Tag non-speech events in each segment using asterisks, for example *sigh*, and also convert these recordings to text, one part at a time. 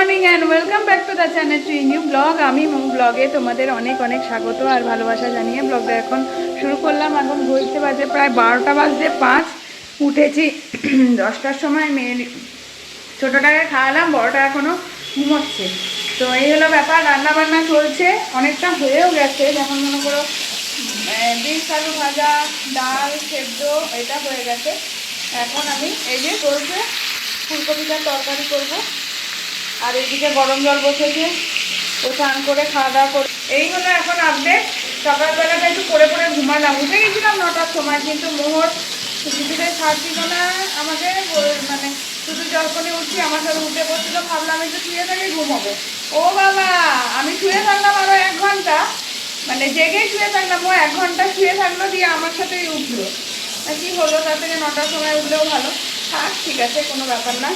Morning and welcome back to the channel to new vlog আমি ব্লগে তোমাদের অনেক অনেক স্বাগত আর ভালোবাসা জানিয়ে ব্লগটা এখন শুরু করলাম। এখন বলতে বাজে প্রায় বারোটা বাজে পাঁচ। উঠেছি *clears throat* দশটার সময়। মেয়ে ছোটোটাকে খাওয়ালাম, বড়টা এখনও ঘুমোচ্ছে। তো এই হলো ব্যাপার রান্না বান্না চলছে। অনেকটা হয়েও গেছে। যেমন মনে করো বিষ আলু ভাজা, ডাল সেদ্ধ, এটা হয়ে গেছে। এখন আমি এই যে চলছে ফুলকপিটার তরকারি করব। আর এইদিকে গরম জল বসেছে। ও স্নান করে খাওয়া দাওয়া করে এই হলো এখন আপডেট সকালবেলাটা একটু করে করে ঘুমালাম। উঠে গেছিলাম নটার সময়, কিন্তু মোহর কিছুতে ছাড়ছিল না আমাকে মানে শুধু যখনই উঠছি, আমার সাথে উঠে পড়ছিল ভাবলাম একটু শুয়ে থাকি ঘুমাবো। ও বাবা, আমি শুয়ে থাকলাম আরও এক ঘণ্টা। মানে জেগেই শুয়ে থাকলাম। ও এক ঘণ্টা শুয়ে থাকল দিয়ে আমার সাথেই উঠল। কি হলো? তার থেকে নটার সময় উঠলেও ভালো। থাক, ঠিক আছে, কোনো ব্যাপার না।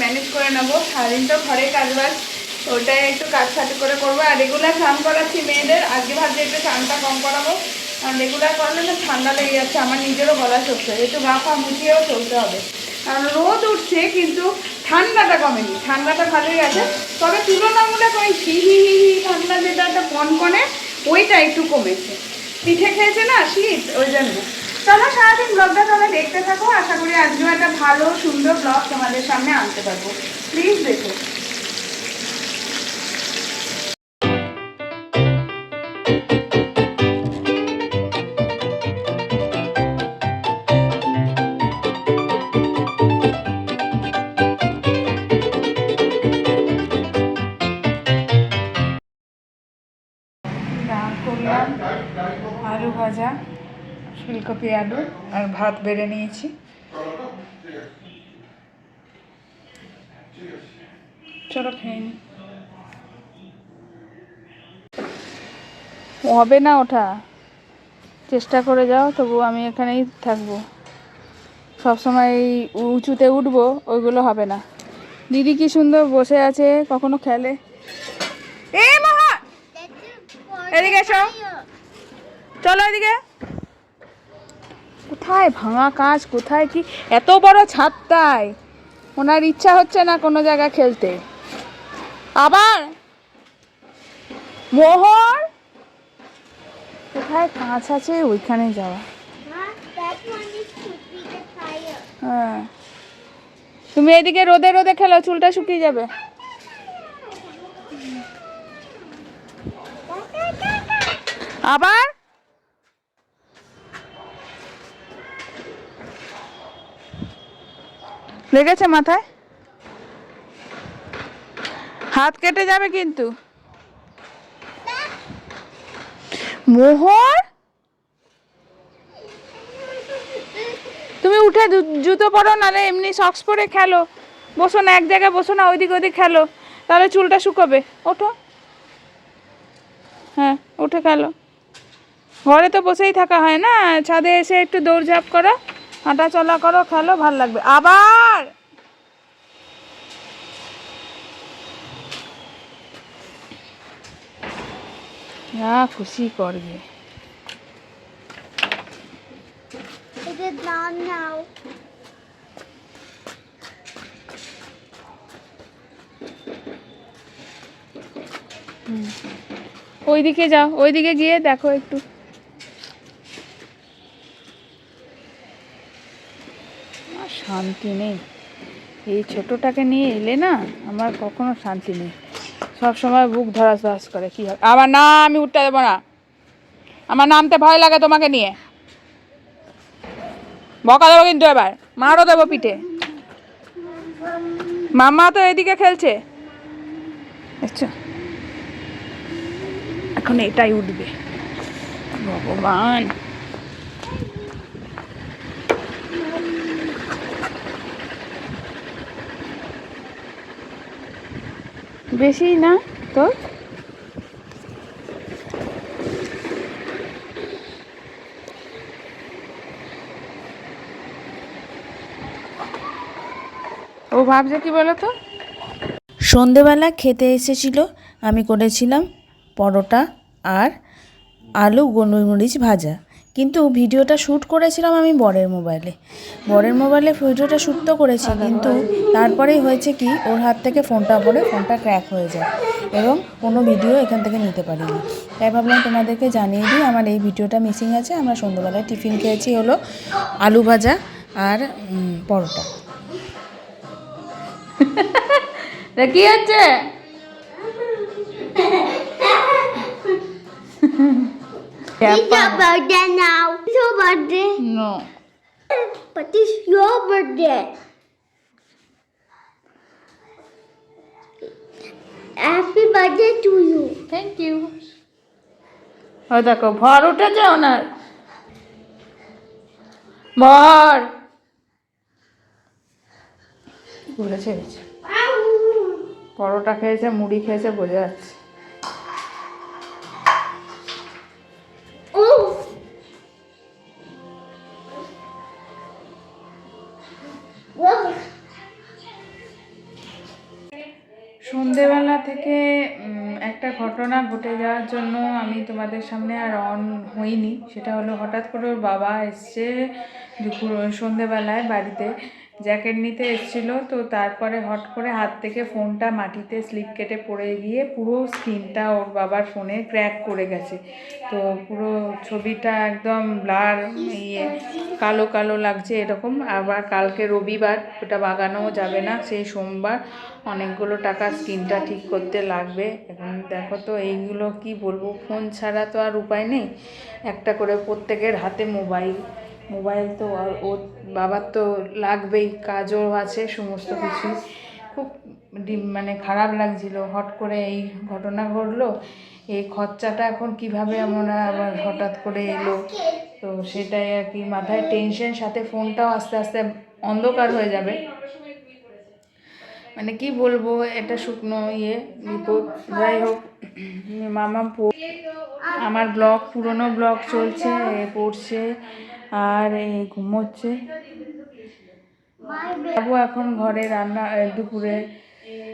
ম্যানেজ করে নেব। সারাদিন তো ঘরে কাজ বাজ ওটাই একটু কাজ সাথে করে করব। আর রেগুলার স্নান করাচ্ছি মেয়েদের, আজকে ভাবছি একটু স্নানটা কম করাবো। আর রেগুলার করলে না ঠান্ডা লেগে যাচ্ছে, আমার নিজেরও গলা চলছে একটু গা ফা মুছিয়েও চলতে হবে। কারণ রোদ উঠছে, কিন্তু ঠান্ডাটা কমেনি। ঠান্ডাটা ভালোই আছে। তবে তুলনামূলক ওই হি হি হি হি ঠান্ডা যেটা একটা কনকনে ওইটা একটু কমেছে। পিঠে খেয়েছে না শীত, ওই জন্য। চলো সারাদিন ব্লগটা তাহলে দেখতে থাকো। আশা করি আজকেও একটা ভালো, সুন্দর ব্লগ তোমাদের সামনে আনতে পারব। প্লিজ দেখো। ফুলকপি আলু আর ভাত বেড়ে নিয়েছি। চলো খেয়ে নি। হবে না ওঠা। চেষ্টা করে যাও তবু আমি এখানেই থাকব। সবসময় এই উঁচুতে উঠবো ওইগুলো হবে না। দিদি কি সুন্দর বসে আছে কখনো খেলে? এ মহা! এদিকে এসো। চলো এদিকে। কোথায় ভাঙা কাজ কোথায় কি? এত বড় ছাদটায়। ওনার ইচ্ছা হচ্ছে না কোনো জায়গায় খেলতে। আবার মোহর! কোথায় কাঁচ আছে? ওইখানে যাওয়া. হ্যাঁ। তুমি এদিকে রোদে রোদে খেলো চুলটা শুকিয়ে যাবে। আবার? লেগেছে মাথায়? হাত কেটে যাবে কিন্তু। মোহর? তুমি উঠে জুতো পরো, নাহলে এমনি সক্স পরে খেলো। বসো না, এক জায়গায় বসো না, ওইদিক ওদিক খেলো। তাহলে চুলটা শুকোবে। ওঠো। হ্যাঁ উঠে খেলো। ঘরে তো বসেই থাকা হয় না। ছাদে এসে একটু দৌড়ঝাঁপ করো। হাঁটা চলা করো খেলো ভালো লাগবে। আবার! যা খুশি করবে. ওইদিকে যাও ওইদিকে গিয়ে দেখো একটু আর শান্তি নেই। এই ছোটটাকে নিয়ে এলে না আমার কখনো শান্তি নেই। সব সময় বুক ধরাস করে, কি হবে আবার না আমি উঠতে দেবো না। আমার নামতে ভয় লাগে তোমাকে নিয়ে। বকা দেবো কিন্তু এবার। মারও দেবো পিঠে। মাম্মা তো এদিকে খেলছে। এখন এটাই উঠবে। ভগবান। বেশি না তো ও ভাবছে কি বলো তো সন্ধেবেলা খেতে এসেছিল, আমি করেছিলাম পরোটা আর আলু গোলমরিচ ভাজা। কিন্তু ভিডিওটা শ্যুট করেছিলাম আমি বরের মোবাইলে। বরের মোবাইলে ভিডিওটা শ্যুট তো করেছি কিন্তু তারপরেই হয়েছে কি ওর হাত থেকে ফোনটা পড়ে ফোনটা ক্র্যাক হয়ে যায় এবং কোনো ভিডিও এখান থেকে নিতে পারিনি। তাই ভাবলাম তোমাদেরকে জানিয়ে দিই আমার এই ভিডিওটা মিসিং আছে। আমরা সন্ধ্যাবেলায় টিফিন খেয়েছি হলো আলু ভাজা আর পরোটা। *laughs* কি হচ্ছে? *laughs* It's your birthday now. It's your birthday. No But it's your birthday. Happy birthday to you. Thank you ও দেখো ভর উঠেছে ওনার ভর ঘুরেছে পরোটা খেয়েছে মুড়ি খেয়েছে বোঝা যাচ্ছে সন্ধেবেলা থেকে একটা ঘটনা ঘটে যাওয়ার জন্য আমি তোমাদের সামনে আর অন হইনি। সেটা হলো হঠাৎ করে ওর বাবা এসছে দুপুর, সন্ধেবেলায় বাড়িতে। জ্যাকেট নিতে এসেছিল, তো তারপরে হট করে হাত থেকে ফোনটা মাটিতে স্লিপ কেটে পড়ে গিয়ে পুরো স্ক্রিনটা ওর বাবার ফোনে ক্র্যাক করে গেছে। তো পুরো ছবিটা একদম ব্লার ইয়ে কালো কালো লাগছে এরকম। আবার কালকে রবিবার ওটা বাগানোও যাবে না, সেই সোমবার অনেকগুলো টাকা স্ক্রিনটা ঠিক করতে লাগবে। এখন দেখো তো এইগুলো কি বলব, ফোন ছাড়া তো আর উপায় নেই। একটা করে প্রত্যেকের হাতে মোবাইল। মোবাইল তো আর ওর বাবার তো লাগবেই, কাজও আছে, সমস্ত কিছু। খুব মানে খারাপ লাগছিল, হট করে এই ঘটনা ঘটলো। এই খরচাটা এখন কীভাবে আমরা আবার হঠাৎ করে এলো? তো সেটাই আর কি, মাথায় টেনশন সাথে ফোনটাও আস্তে আস্তে অন্ধকার হয়ে যাবে। মানে কি বলব, এটা শুকনো ইয়ে বিপদ। যাই হোক, মামা আমার ব্লগ, পুরনো ব্লগ চলছে পড়ছে। আর এ, ঘুমোচ্ছে। যাব এখন ঘরে রান্না দুপুরে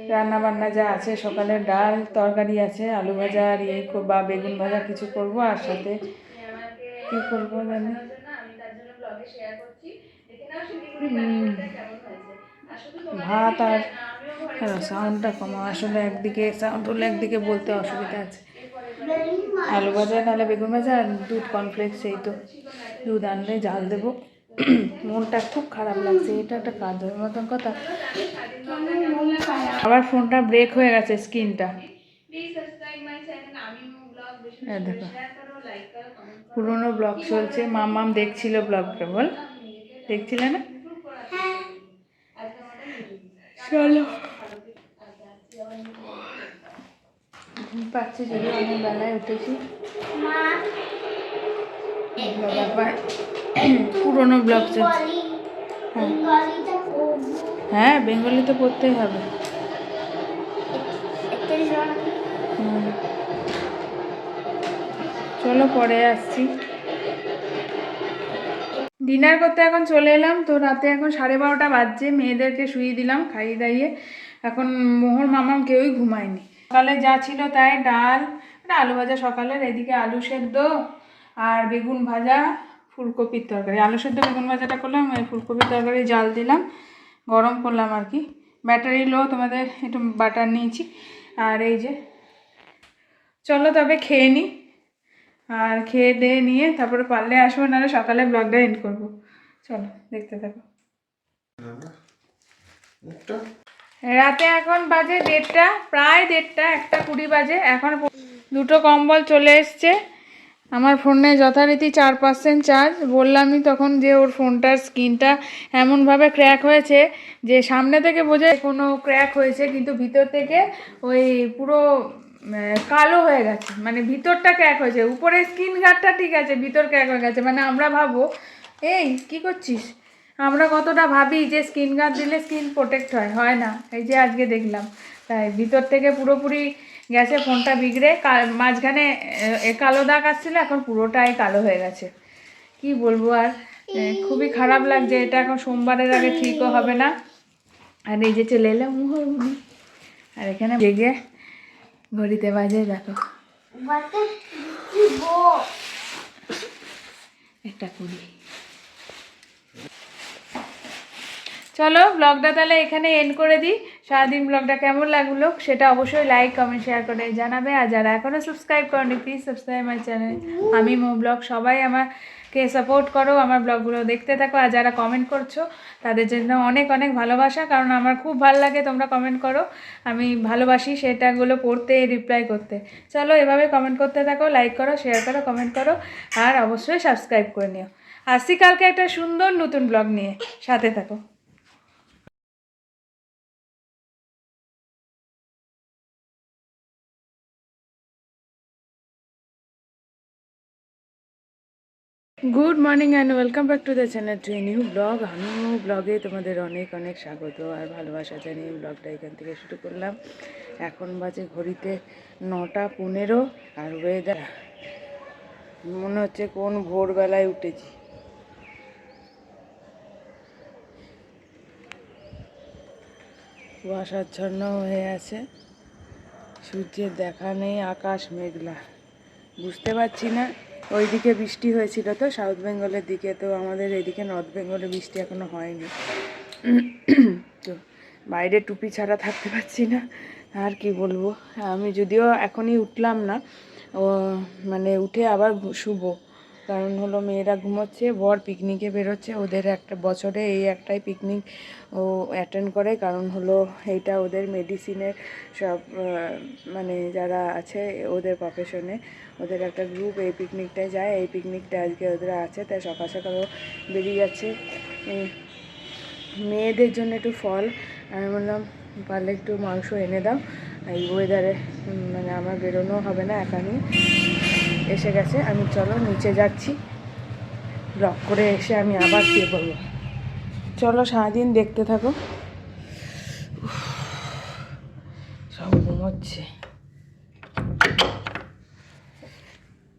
রান্না বান্না যা আছে, সকালে ডাল, তরকারি আছে, আলু ভাজা আর ইয়ে বা বেগুন ভাজা কিছু করব, আর সাথে কি করব জানি? ভাত আর সাউন্ডটা কমা আসলে একদিকে সাউন্ড হলে একদিকে বলতে অসুবিধা আছে। আলু ভাজা নাহলে বেগুন ভাজা আর দুধ কর্নফ্লেক্স এই তো। দুধ আনলে জাল দেবো। *clears throat* মনটা খুব খারাপ লাগছে এটা একটা কাজের মতন কথা। আবার ফোনটা ব্রেক হয়ে গেছে স্ক্রিনটা। দেখো পুরোনো ব্লগ চলছে। মামাম দেখছিল ব্লগটা বল। দেখছিলে না? চলো। ঘুম পাচ্ছে যদি অনেক বেলায় উঠেছি। পুরোনো ব্লগ চলছে। হ্যাঁ. হ্যাঁ বেঙ্গলি তো পড়তেই হবে। চলো পরে আসছি। ডিনার করতে এখন চলে এলাম তো রাতে এখন সাড়ে বারোটা বাজছে মেয়েদেরকে শুয়ে দিলাম খাইয়ে দাইয়ে। এখন মোহর মামাম কেউই ঘুমায়নি। সকালে যা ছিল তাই ডাল একটা আলু ভাজা সকালের, এদিকে আলু সেদ্ধ আর বেগুন ভাজা, ফুলকপির তরকারি। আলু সেদ্ধ, বেগুন ভাজাটা করলাম ফুলকপির তরকারি, জাল দিলাম, গরম করলাম আর কি। ব্যাটারি লো, তোমাদের একটু বাটার নিয়েছি। আর এই যে, চলো তবে খেয়ে নিই আর খেয়ে দিয়ে নিয়ে তারপরে পারলে আসব, নাহলে সকালে ব্লগটা এন্ড করব। চলো, দেখতে থাকো। রাতে এখন বাজে দেড়টা, প্রায় দেড়টা, একটা কুড়ি বাজে। এখন দুটো কম্বল চলে এসছে। আমার ফোনে যথারীতি চার পার্সেন্ট চার্জ। বললামই তখন যে ওর ফোনটার স্ক্রিনটা এমনভাবে ক্র্যাক হয়েছে যে সামনে থেকে বোঝে কোনো ক্র্যাক হয়েছে, কিন্তু ভিতর থেকে ওই পুরো কালো হয়ে গেছে। মানে ভিতরটা ক্র্যাক হয়েছে। উপরে স্ক্রিন গার্ডটা ঠিক আছে, ভিতর ক্র্যাক হয়ে গেছে। মানে আমরা ভাবো এই, কি করছিস? আমরা কতটা ভাবি যে স্কিন গার্ড দিলে স্কিন প্রোটেক্ট হয় হয় না। এই যে আজকে দেখলাম। তাই ভিতর থেকে পুরোপুরি গেছে ফোনটা বিগড়ে মাঝখানে এ কালো দাগ আসছিল এখন পুরোটাই কালো হয়ে গেছে। কি বলব আর? খুবই খারাপ লাগছে এটা এখন সোমবারের আগে ঠিকও হবে না। আর এই যে চলে এলাম মুহরমুনি আর এখানে জেগে ঘড়িতে বাজে দেখো? একটা করি চলো ব্লগটা তাহলে এখানে এন্ড করে দিই। সারাদিন ব্লগটা কেমন লাগল সেটা অবশ্যই লাইক কমেন্ট শেয়ার করে জানাবে। আর যারা এখনও সাবস্ক্রাইব করনি প্লিজ সাবস্ক্রাইব মাই চ্যানেল আমি মো ব্লগ, সবাই আমাকে সাপোর্ট করো, আমার ব্লগগুলো দেখতে থাকো। আর যারা কমেন্ট করছ, তাদের জন্য অনেক অনেক ভালোবাসা, কারণ আমার খুব ভালো লাগে তোমরা কমেন্ট করো। আমি ভালোবাসি সেটাগুলো পড়তে রিপ্লাই করতে। চলো এভাবে কমেন্ট করতে থাকো লাইক করো শেয়ার করো কমেন্ট করো, আর অবশ্যই সাবস্ক্রাইব করে নিও। আসছি কালকে একটা সুন্দর নতুন ব্লগ নিয়ে। সাথে থাকো। Good morning and welcome back to the channel to new vlog আমি ব্লগে তোমাদের অনেক অনেক স্বাগত আর ভালোবাসা জানিয়ে ব্লগটা এখান থেকে শুরু করলাম। এখন বাজে ঘড়িতে নটা পনেরো আর ওয়েদার মনে হচ্ছে কোন ভোরবেলায় উঠেছি। কুয়াশাচ্ছন্ন হয়ে আছে, সূর্যের দেখা নেই, আকাশ মেঘলা, বুঝতে পারছি না। ওইদিকে বৃষ্টি হয়েছিল তো সাউথ বেঙ্গলের দিকে তো আমাদের এদিকে নর্থ বেঙ্গলে বৃষ্টি এখনও হয়নি। তো বাইরে টুপি ছাড়া থাকতে পারছি না, আর কি বলব? আমি যদিও এখনই উঠলাম না, ও মানে উঠে আবার শুবো। কারণ হলো মেয়েরা ঘুমোচ্ছে, বর পিকনিকে বেরোচ্ছে, ওদের একটা বছরে এই একটাই পিকনিক ও অ্যাটেন্ড করে। কারণ হলো এইটা ওদের মেডিসিনের সব মানে যারা আছে ওদের প্রফেশনে ওদের একটা গ্রুপ এই পিকনিকটায় যায়। এই পিকনিকটা আজকে ওদের আছে, তাই সকাল সকালও বেরিয়ে যাচ্ছে। মেয়েদের জন্য একটু ফল, আমি বললাম, পারলে একটু মাংস এনে দাও। এই ওয়েদারে মানে আমার বেরোনো হবে না একা নিয়ে এসে গেছে, আমি চলো নিচে যাচ্ছি। ব্লক করে এসে আমি আবার শুয়ে পড়ব। চলো সারাদিন দেখতে থাকো। সব ঘুমোচ্ছে।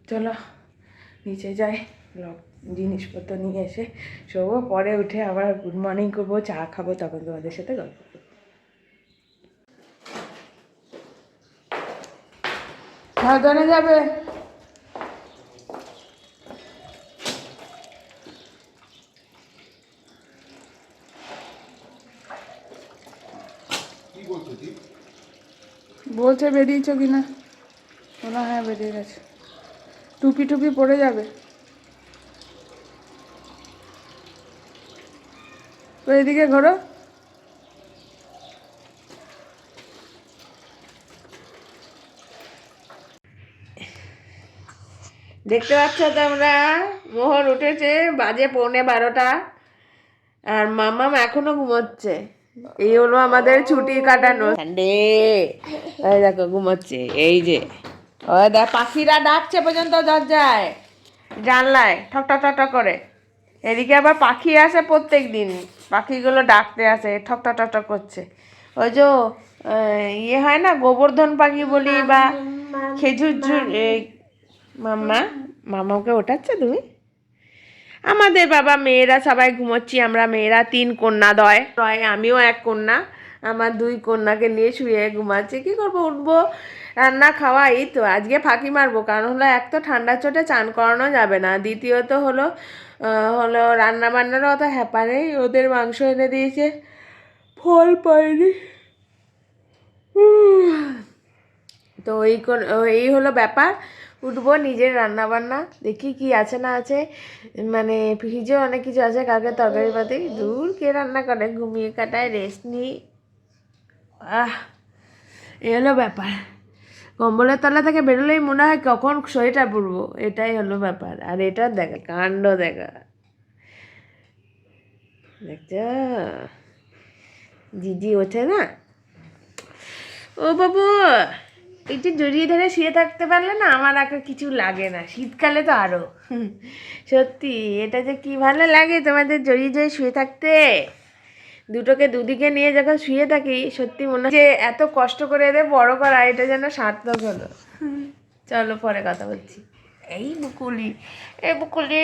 চলো নিচে যাই ব্লক জিনিসপত্র নিয়ে এসে শোবো, পরে উঠে আবার গুড মর্নিং করব, চা খাব, তখন তোমাদের সাথে গল্প সাবধানে যাবে। বলছে বেরিয়েছো কি না বলো হ্যাঁ বেরিয়ে গেছে। টুপি টুপি পড়ে যাবে। তো এদিকে ঘোরো। দেখতে পাচ্ছ তোমরা? মোহন উঠেছে বাজে পৌনে বারোটা। আর মামাম এখনও ঘুমোচ্ছে। এই হলো আমাদের ছুটি কাটানো। সানডে এই দেখো ঘুমোচ্ছে। এই যে। ওই দেখ পাখিরা ডাকছে পর্যন্ত দরজায়। জানলায় ঠক ঠক ঠক ঠক করে। এদিকে আবার পাখি আসে প্রত্যেক দিন পাখিগুলো ডাকতে আসে ঠক ঠক ঠক ঠক করছে। ওই যে ইয়ে হয় না গোবর্ধন পাখি বলি বা খেজুর এই মাম্মা, মামাকে ওঠাচ্ছে তুমি? আমাদের বাবা মেয়েরা সবাই ঘুমোচ্ছি, আমরা মেয়েরা তিন কন্যা দয়। দয়, আমিও এক কন্যা, আমার দুই কন্যাকে নিয়ে শুয়ে ঘুমাচ্ছি। কি করব, উঠবো, রান্না খাওয়া, এই তো, আজকে ফাঁকি মারবো, কারণ হলো এক তো ঠান্ডার চোটে চান করানো যাবে না, দ্বিতীয়ত হলো হলো রান্না বান্নারও অত হ্যাপা নেই, ওদের মাংস এনে দিয়েছে, ফল পাইনি। তো এই এই হলো ব্যাপার উঠবো নিজের রান্না বান্না দেখি কি আছে না আছে। মানে ফ্রিজে অনেক কিছু আছে, কালকে তরকারি পাতি। দূর কে রান্না করে? ঘুমিয়ে কাটায় রেস্ট নিই আহ এই হলো ব্যাপার। কম্বলের তলা থেকে বেরোলেই মনে হয় কখন সোয়েটার পরবো এটাই হলো ব্যাপার। আর এটা দেখা, কাণ্ড দেখা। দেখছ? জিজি ওঠে না? ও বাবু! একটু জড়িয়ে ধরে শুয়ে থাকতে পারলে না আমার আর কিছু লাগে না। শীতকালে তো আরও সত্যি, এটা যে কি ভালো লাগে তোমাদের জড়িয়ে জড়িয়ে শুয়ে থাকতে। দুটোকে দুদিকে নিয়ে যখন শুয়ে থাকি, সত্যি মনে হয় যে এত কষ্ট করে এদের বড় করা, এটা যেন সার্থক হলো। চলো পরে কথা বলছি। এই বুকুলি এই বুকুলি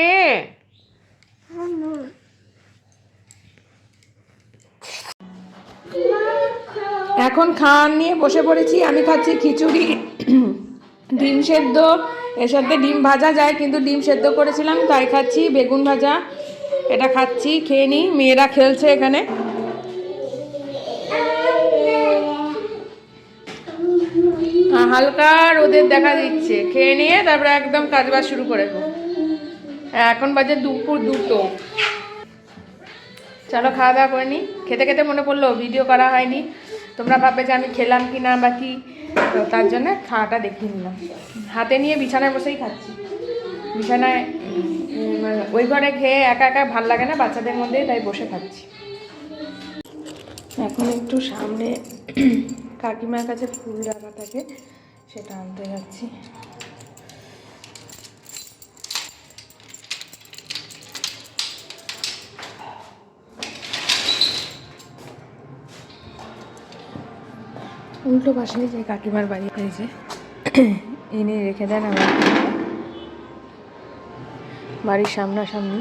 এখন খান নিয়ে বসে পড়েছি, আমি খাচ্ছি খিচুড়ি। ডিম সেদ্ধ, এর সাথে ডিম ভাজা যায়, কিন্তু ডিম সেদ্ধ করেছিলাম, তাই খাচ্ছি, বেগুন ভাজা, এটা খাচ্ছি, খেয়ে নিই, মেয়েরা খেলছে এখানে। হালকা রোদের দেখা দিচ্ছে, খেয়ে নিয়ে তারপরে একদম কাজবাজ শুরু করে এখন বাজে দুপুর দুটো। চলো খাওয়া দাওয়া করে নিই খেতে খেতে মনে পড়ল ভিডিও করা হয়নি। তোমরা ভাববে যে আমি খেলাম কি না বা কি, তো তার জন্য খাওয়াটা দেখিয়ে নিলাম। হাতে নিয়ে বিছানায় বসেই খাচ্ছি। বিছানায় মানে ওই ঘরে খেয়ে একা একা ভালো লাগে না বাচ্চাদের মধ্যে, তাই বসে খাচ্ছি। এখন একটু সামনে কাকিমার কাছে ফুল রাখা থাকে সেটা আনতে যাচ্ছি। উল্টো পাশে যে কাকিমার বাড়ি হয়েছে, এনে রেখে দেন আমার বাড়ির সামনাসামনি।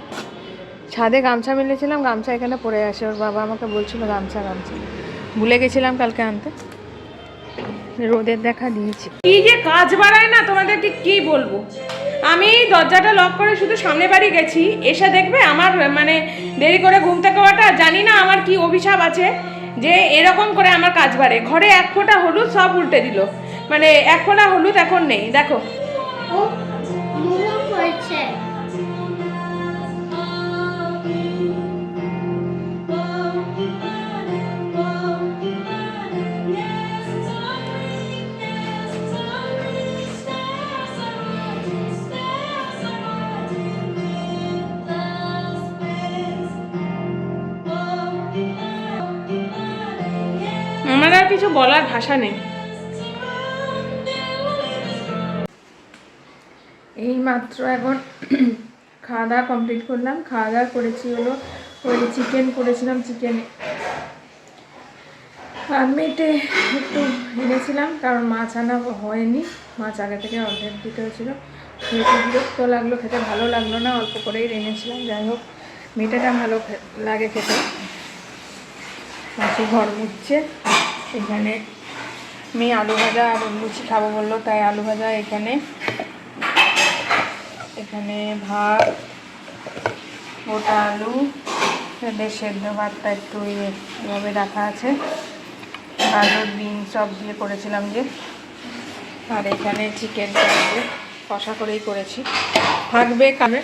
ছাদে গামছা মেলেছিলাম, গামছা এখানে পড়ে আসে ওর বাবা আমাকে বলছিল, গামছা গামছা। ভুলে গেছিলাম কালকে আনতে। রোদের দেখা দিয়েছি। কি যে কাজ বাড়ায় না তোমাদের ঠিক কি বলব? আমি দরজাটা লক করে শুধু সামনে বাড়ি গেছি। এসে দেখবে আমার মানে দেরি করে ঘুম থেকে ওঠা জানি না আমার কি অভিশাপ আছে। যে এরকম করে আমার কাজ বাড়ে। ঘরে এক ফোঁটা হলুদ সব উল্টে দিল। মানে এক ফোঁটা হলুদ এখন নেই। দেখো। কিছু বলার ভাষা নেই। এই মাত্র এখন খাওয়া দাওয়া কমপ্লিট করলাম। খাওয়া দাওয়া করেছি হলো, ওই চিকেন করেছিলাম, চিকেন। আর মেটে একটু এনেছিলাম, কারণ মাছ আনা হয়নি। মাছ আগে থেকে অর্ধেক দিতে হয়েছিল। খেতে বিরক্ত লাগল, খেতে ভালো লাগল না, অল্প করেই এনেছিলাম। যাই হোক মেটেটা ভালো লাগে খেতে। মাসি ঘর মুছছে। এখানে মেয়ে আলু ভাজা আর লুচি খাব বলল, তাই আলু ভাজা এখানে। এখানে ভাত, গোটা আলু এদের সেদ্ধ ভাতটা একটু ইয়ে এভাবে রাখা আছে। গাজর বিন সব দিয়ে করেছিলাম যে। আর এখানে চিকেনটা দিয়ে কষা করেই করেছি। থাকবে কাবে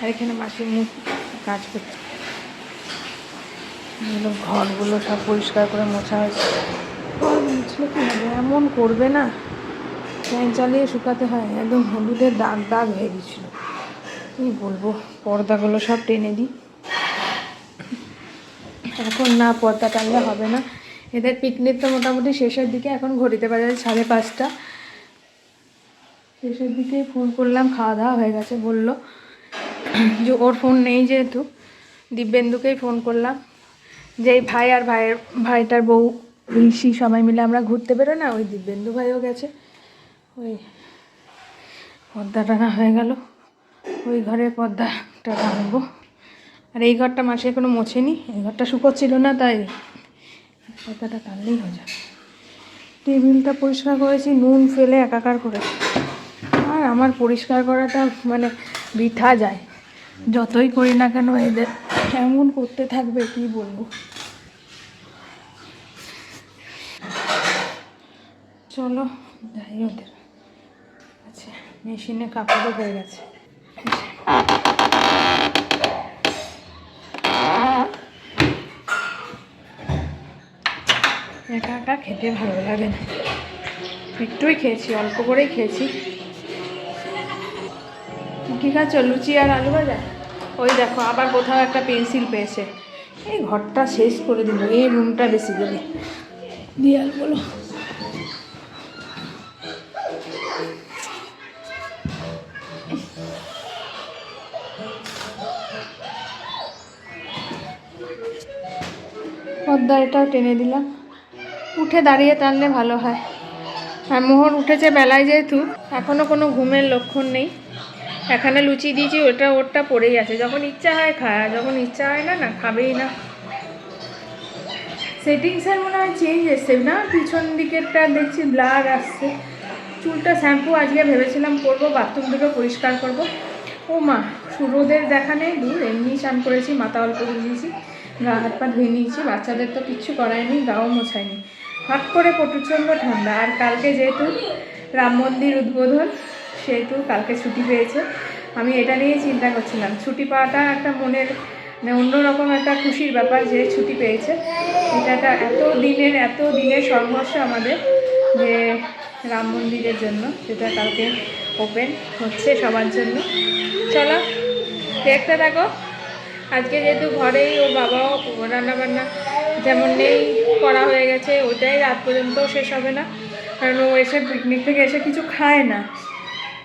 আর এখানে মাসির মুখ কাজ করছে। ঘরগুলো সব পরিষ্কার করে মোছা হয়েছে। মুছলে কি হবে? এমন করবে না। ফ্যান চালিয়ে শুকাতে হয়। একদম হলুদের দাগ দাগ হয়ে গেছিল। কী বলব? পর্দাগুলো সব টেনে দিই। এখন না পর্দা টানলে হবে না। এদের পিকনিক তো মোটামুটি শেষের দিকে এখন ঘড়িতে বাজে সাড়ে পাঁচটা। শেষের দিকে ফোন করলাম, খাওয়া দাওয়া হয়ে গেছে। বলল যে ওর ফোন নেই যেহেতু। দিব্যেন্দুকেই ফোন করলাম। যেই ভাই আর ভাইয়ের, ভাইটার বউ, ঋষি সবাই মিলে আমরা ঘুরতে বেরো না? ওই দিব্যেন্দু ভাইও গেছে। ওই পর্দা টানা হয়ে গেল। ওই ঘরে পর্দাটা টানবো আর এই ঘরটা মাসে এখনও মোছেনি। এই ঘরটা ছিল না, তাই পর্দাটা টানলেই হয়ে যাবে। টেবিলটা পরিষ্কার করেছি, নুন ফেলে একাকার করেছি। আর আমার পরিষ্কার করাটা মানে বৃথা যায়। যতই করি না কেন এদের এমন করতে থাকবে, কি বলব? চলো, যাই ওদের। আচ্ছা মেশিনে কাপড়ও হয়ে গেছে। একা একা খেতে ভালো লাগে না। একটুই খেয়েছি, অল্প করেই খেয়েছি। কী খাচ্ছ লুচি আর আলু ভাজা? ওই দেখো, আবার কোথাও একটা পেন্সিল পেয়েছে। এই ঘরটা শেষ করে দিল এই রুমটা বেশি দেবে। দিয়াল বলো। পর্দা এটাও টেনে দিলাম। উঠে দাঁড়িয়ে টানলে ভালো হয়। আর মোহর উঠেছে বেলায় যেহেতু এখনও কোনো ঘুমের লক্ষণ নেই। এখানে লুচি দিয়েছি, ওটা ওরটা পড়েই আছে। যখন ইচ্ছা হয় খায় যখন ইচ্ছা হয় না না, খাবেই না। সেটিংসের মনে হয় চেঞ্জ এসছে, না? পিছন দিকেরটা দেখছি ব্লার আসছে। চুলটা শ্যাম্পু আজকে ভেবেছিলাম করব বাথরুম থেকে পরিষ্কার করব। ও মা রোদের দেখা নেই দূর, এমনি স্নান করেছি, মাথা অল্প নিয়েছি গা হাত পা ধুয়ে নিয়েছি, বাচ্চাদের তো কিচ্ছু করায়নি গাও মোছায়নি হট করে প্রচণ্ড ঠান্ডা, আর কালকে যেহেতু রাম মন্দির উদ্বোধন সেহেতু কালকে ছুটি পেয়েছে। আমি এটা নিয়ে চিন্তা করছিলাম। ছুটি পাওয়াটা একটা মনের মানে অন্যরকম একটা খুশির ব্যাপার যে ছুটি পেয়েছে। এটা একটা এত দিনের এত দিনের সংঘর্ষ আমাদের যে রাম মন্দিরের জন্য সেটা কালকে ওপেন হচ্ছে সবার জন্য। চলো, দেখতে থাকো। আজকে যেহেতু ঘরেই ওর বাবাও রান্না বান্না যেমন নেই, করা হয়ে গেছে ওটাই রাত পর্যন্ত শেষ হবে না। কারণ ও এসে পিকনিক থেকে এসে কিছু খায় না।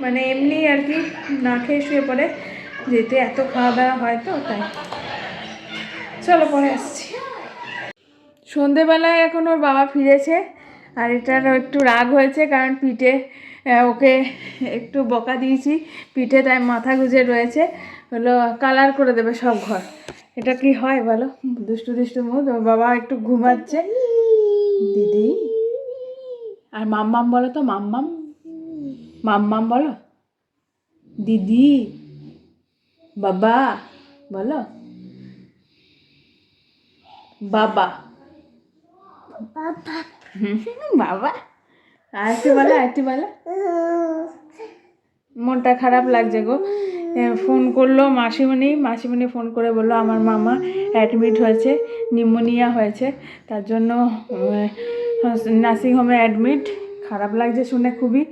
মানে এমনি আর কি না খেয়ে শুয়ে পড়ে। যেতে এত খাওয়া দাওয়া হয় তো, তাই। চলো পরে আসছি। সন্ধেবেলায় এখন ওর বাবা ফিরেছে, আর এটার একটু রাগ হয়েছে কারণ পিঠে ওকে একটু বকা দিয়েছি। পিঠে তাই মাথা গুজে রয়েছে। হলো কালার করে দেবে সব ঘর। এটা কি হয় বলো? দুষ্টু দুষ্টু মুখ বাবা একটু ঘুমাচ্ছে। দিদি। আর মাম্মাম বলো তো, মাম্মাম? মাম্মাম বলো। দিদি বাবা বলো। বাবা। বাবা। *laughs* বাবা? আর একটু বলো আর একটু বলো। মনটা খারাপ লাগছে গো। ফোন করল মাসিমণি মাসিমণি ফোন করে বলল আমার মামা অ্যাডমিট হয়েছে নিউমোনিয়া হয়েছে তার জন্য নার্সিংহোমে অ্যাডমিট খারাপ লাগছে শুনে খুবই।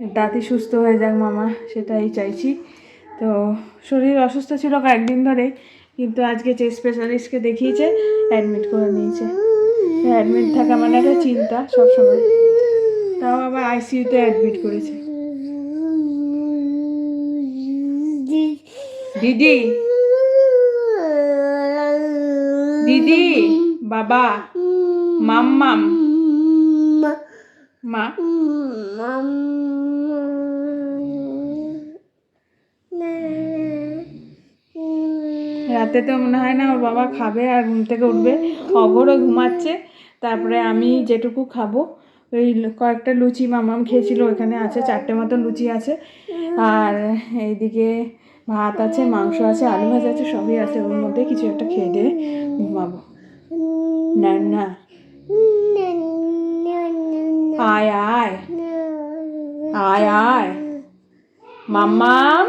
তাড়াতাড়ি সুস্থ হয়ে যাক মামা, সেটাই চাইছি। তো শরীর অসুস্থ ছিল কয়েকদিন ধরে, কিন্তু আজকে যে স্পেশালিস্টকে দেখিয়েছে অ্যাডমিট করে নিয়েছে। অ্যাডমিট থাকা মানে একটা চিন্তা সবসময়। তাও আবার আইসিইউতে অ্যাডমিট করেছে। দিদি। দিদি, বাবা, মাম্মাম। মা? রাতে তো মনে হয় না, ওর বাবা খাবে আর ঘুম থেকে উঠবে। অগরও ঘুমাচ্ছে। তারপরে আমি যেটুকু খাব, ওই কয়েকটা লুচি মামাম খেয়েছিল, ওখানে আছে, চারটে মতো লুচি আছে। আর এইদিকে ভাত আছে, মাংস আছে, আলু ভাজা আছে, সবই আছে, ওর মধ্যে কিছু একটা খেয়ে দিয়ে ঘুমাবো। না না। আয় আয় আয় আয় মাম্মাম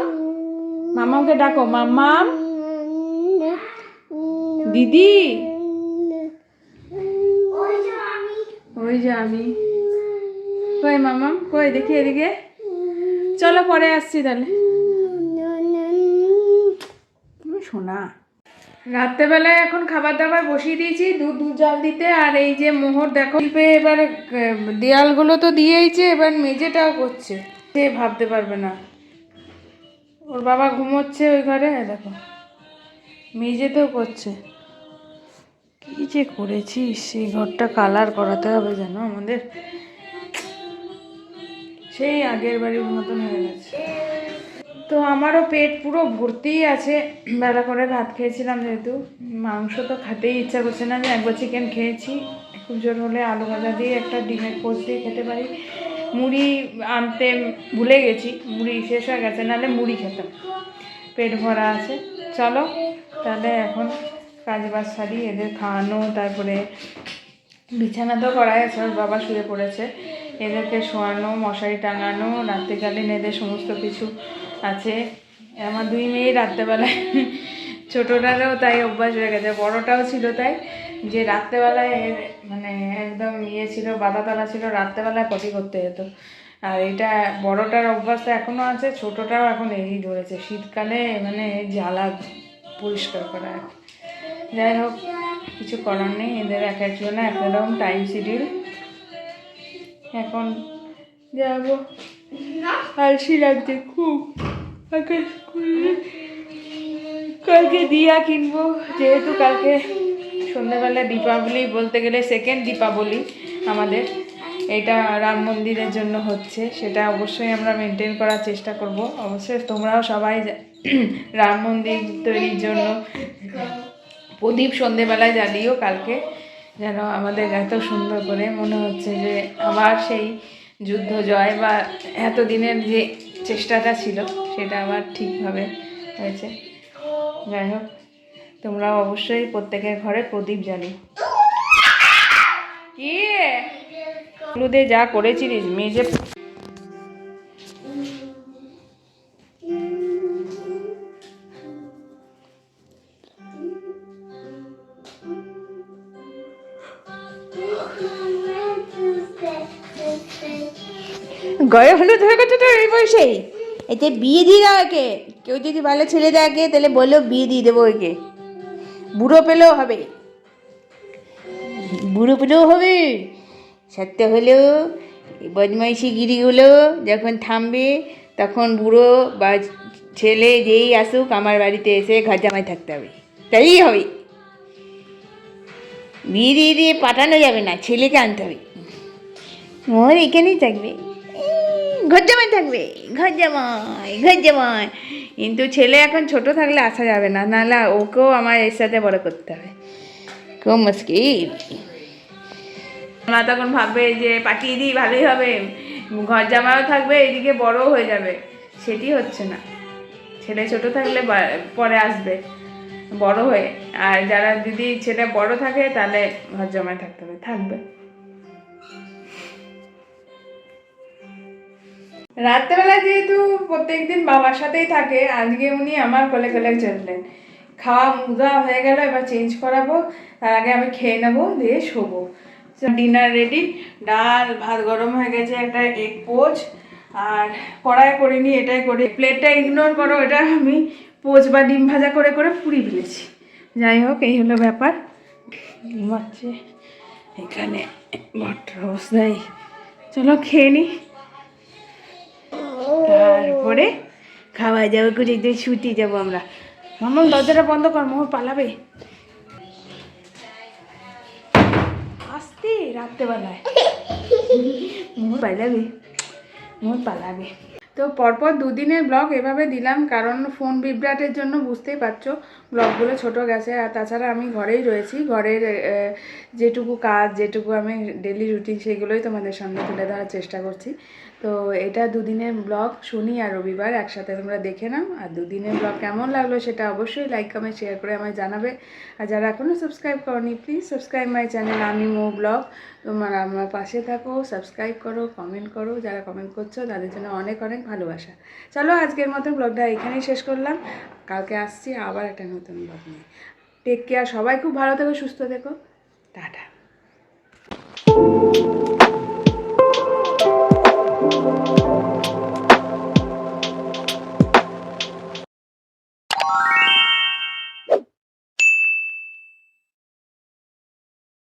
মামামকে ডাকো মাম্মাম দিদি। ওই যে আমি। কই মামাম কই দেখি এদিকে। চলো পরে আসছি তাহলে। তুমি শোনা। রাত্রেবেলায় এখন খাবার দাবার বসিয়ে দিয়েছি, দুধ দুধ জল দিতে। আর এই যে মোহর, দেখো, শিল্পে এবার দেয়ালগুলো তো দিয়েইছে, এবার মেঝেটাও করছে। সে ভাবতে পারবে না। ওর বাবা ঘুমোচ্ছে ওই ঘরে দেখো। মেঝেতেও করছে। কি যে করেছি সেই ঘরটা কালার করাতে হবে যেন আমাদের। সেই আগের বাড়ির মতন হয়ে গেছে। তো আমারও পেট পুরো ভর্তিই আছে। বেলা করে ভাত খেয়েছিলাম যেহেতু। মাংস তো খেতেই ইচ্ছা করছে না যে একবার চিকেন খেয়েছি। খুব জোর হলে আলু ভাজা দিয়ে একটা ডিমের পোস্ট দিয়ে খেতে পারি। মুড়ি আনতে ভুলে গেছি। মুড়ি শেষ হয়ে গেছে, নাহলে মুড়ি খেতাম। পেট ভরা আছে। চলো, তাহলে এখন কাজ বাজ সারি, এদের খাওয়ানো, তারপরে বিছানা তো করা আছে বাবা শুয়ে পড়েছে। এদেরকে শোয়ানো, মশারি টাঙানো, রাত্রিকালীন এদের সমস্ত কিছু আছে। আমার দুই মেয়ে রাত্রেবেলায় ছোটোটারও তাই অভ্যাস হয়ে গেছে, বড়টাও ছিল তাই। যে রাত্রেবেলায় মানে একদম ইয়ে ছিল, বাধাতলা ছিল, রাত্রেবেলায় পটি করতে যেত। আর এটা বড়টার অভ্যাস এখনও আছে, ছোটোটাও এখন এই ধরেছে। শীতকালে মানে জ্বালা পরিষ্কার করা। যাই হোক, কিছু করার নেই, এদের এক একজনে এক রকম টাইম শিডিউল এখন যাব। আলসি লাগছে, খুব। কালকে দিয়া কিনবো, যেহেতু কালকে সন্ধ্যাবেলা দীপাবলি বলতে গেলে সেকেন্ড দীপাবলি আমাদের। এটা রাম মন্দিরের জন্য হচ্ছে, সেটা অবশ্যই আমরা মেনটেন করার চেষ্টা করব। অবশ্যই তোমরাও সবাই রাম মন্দির তৈরির জন্য প্রদীপ সন্ধেবেলায় জ্বালিও কালকে, যেন আমাদের এত সুন্দর করে মনে হচ্ছে যে আবার সেই যুদ্ধ জয় বা এতদিনের যে চেষ্টাটা ছিল, সেটা আবার ঠিকভাবে হয়েছে। যাই হোক তোমরা অবশ্যই প্রত্যেকের ঘরে প্রদীপ জানি কি? হলুদে যা করেছিলিস, মেজে গায়ে হলুদ হয়ে গেছে তো এই বয়সেই। এতে বিয়ে দিয়ে দাও একে। কেউ যদি ভালো ছেলে দেখে, তাহলে বলো বিয়ে দিয়ে দেবো একে। বুড়ো পেলেও হবে। বুড়ো পেলেও হবে। সত্য হলেও বদমাইশি গিরিগুলো যখন থামবে, তখন বুড়ো বা ছেলে যেই আসুক, আমার বাড়িতে এসে ঘর জামাই থাকতে হবে। তাই হবে। বিয়ে দিয়ে দিয়ে পাঠানো যাবে না, ছেলেকে আনতে হবে। ওর এখানেই থাকবে। ঘর জামাই থাকবে ঘর জামাই ঘর জামাই কিন্তু ছেলে এখন ছোট থাকলে আসা যাবে না, নাহলে ওকেও আমার এর সাথে বড় করতে হবে। খুব মুশকিল। মা তখন ভাববে যে পাঠিয়ে দিই, ভালোই হবে। ঘর জামাও থাকবে এদিকে বড়ও হয়ে যাবে। সেটি হচ্ছে না। ছেলে ছোট থাকলে পরে আসবে, বড় হয়ে। আর যারা যদি ছেলে বড় থাকে, তাহলে ঘর জামায় থাকতে হবে, থাকবে। রাত্রেবেলা যেহেতু প্রত্যেকদিন বাবার সাথেই থাকে, আজকে উনি আমার কোলে কোলে চললেন। খাওয়া মুদা হয়ে গেল, এবার চেঞ্জ করাবো, তার আগে আমি খেয়ে নেব, দিয়ে শোবো। ডিনার রেডি ডাল, ভাত গরম হয়ে গেছে, একটা এগ পোচ, আর কড়াই করিনি, এটাই করি। প্লেটটা ইগনোর করো, এটা আমি পোচ বা ডিম ভাজা করে করে পুরি ফেলেছি। যাই হোক, এই হলো ব্যাপার। ঘুমাচ্ছে এখানে ভট্টার অবস্থায় চলো, খেয়ে নিই তারপরে খাওয়া যাবে করে যে ছুটি যাব আমরা। মামাম দরজাটা বন্ধ কর মোহর পালাবে। আসতে, রাত্রেবেলায়। মোহর পালাবে মোহর পালাবে। তো পরপর দুদিনের ব্লগ এভাবে দিলাম, কারণ ফোন বিভ্রাটের জন্য বুঝতেই পারছ, ব্লগগুলো ছোট গেছে, আর তাছাড়া আমি ঘরেই রয়েছি। ঘরের যেটুকু কাজ, যেটুকু আমি ডেলি রুটিন সেগুলোই তোমাদের সামনে তুলে ধরার চেষ্টা করছি। তো এটা দুদিনের ব্লগ, শনি আর রবিবার একসাথে তোমরা দেখে নাও। আর দুদিনের ব্লগ কেমন লাগল সেটা অবশ্যই লাইক কমেন্ট শেয়ার করে আমায় জানাবে। আর যারা এখনও সাবস্ক্রাইব করনি প্লিজ সাবস্ক্রাইব মাই চ্যানেল আমি মো ব্লগ। তোমার আমার পাশে থাকো সাবস্ক্রাইব করো কমেন্ট করো। যারা কমেন্ট করছ, তাদের জন্য অনেক অনেক ভালোবাসা। চলো আজকের মতো ব্লগটা এখানেই শেষ করলাম। কালকে আসছি আবার একটা নতুন ব্লগ নিয়ে। টেক কেয়ার সবাই খুব ভালো থেকো, সুস্থ থেকো। টাটা। you